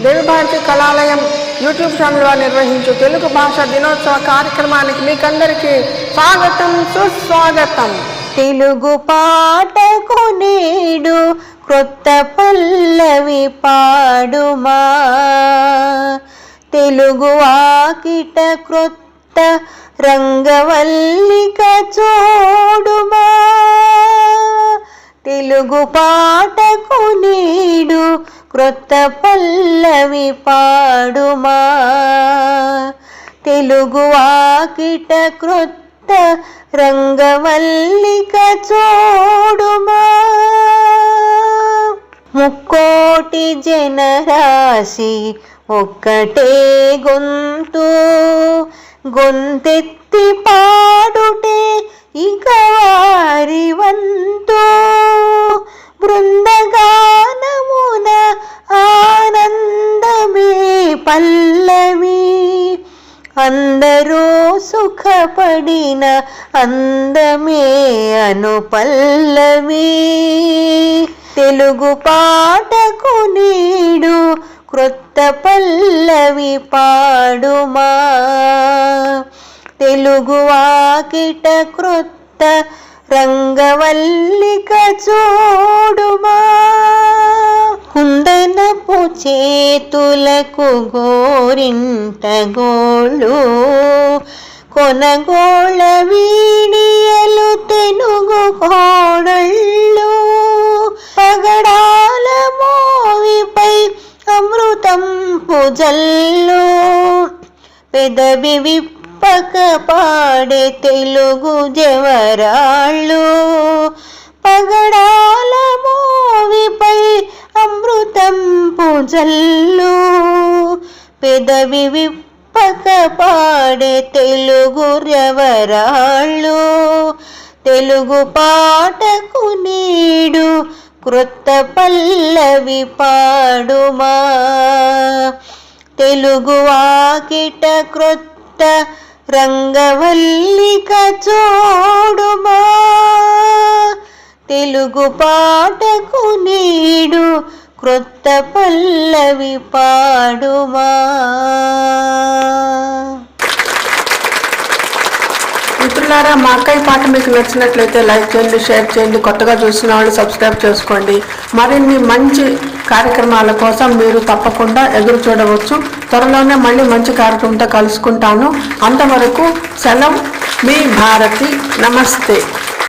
దేవిభారతి Kalalayam YouTube channel వారు నిర్వహించు తెలుగు భాష దినోత్సవ కార్యక్రమానికి మీకందరికీ స్వాగతం సుస్వాగతం. తెలుగు పాటకు నేడు క్రొత్త పల్లవి పాడుమా. తెలుగు ఆకిట క్రొత్త రంగవల్లిక చూడుమా. తెలుగు పాటకు నీడు క్రొత్త పల్లవి పాడుమా. తెలుగు ఆకిట క్రొత్త రంగవల్లిక చూడుమా. ముక్కోటి జనరాశి ఒక్కటే గొంతు. గొంతెత్తి పాడుటే ఇక వారి పల్లవి అందరూ సుఖపడిన అందమే అను పల్లవి. తెలుగు పాటకు నీడు క్రొత్త పల్లవి పాడుమా. తెలుగు వాకిట క్రొత్త రంగవల్లిక చూడుమా. చేతులకు గోరింట గోళ్ళు కొనగోళ వీడియలు తెనుగు కోడళ్ళు. పగడాల మోవిపై అమృతం పుజల్లు. పెదవి విప్పక పాడే తెలుగు జవరాళ్ళు. జల్లు పెదవి విప్పక పాడే తెలుగు రెవరాళ్ళు. తెలుగు పాటకు నీడు కృత పల్లవి పాడుమా. తెలుగు వాకిట క్రొత్త రంగవల్లిక చూడుమా. తెలుగు పాటకు నీడు క్రొత్త పల్లవి పాడుమా. మిత్రులారా మా అక్కయ్య పాట మీకు నచ్చినట్లయితే లైక్ చేయండి షేర్ చేయండి కొత్తగా చూసిన వాళ్ళు సబ్స్క్రైబ్ చేసుకోండి. మరిన్ని మంచి కార్యక్రమాల కోసం మీరు తప్పకుండా ఎదురు చూడవచ్చు. త్వరలోనే మళ్ళీ మంచి కార్యక్రమంతో కలుసుకుంటాను. అంతవరకు సెలవు. మీ భారతి. నమస్తే.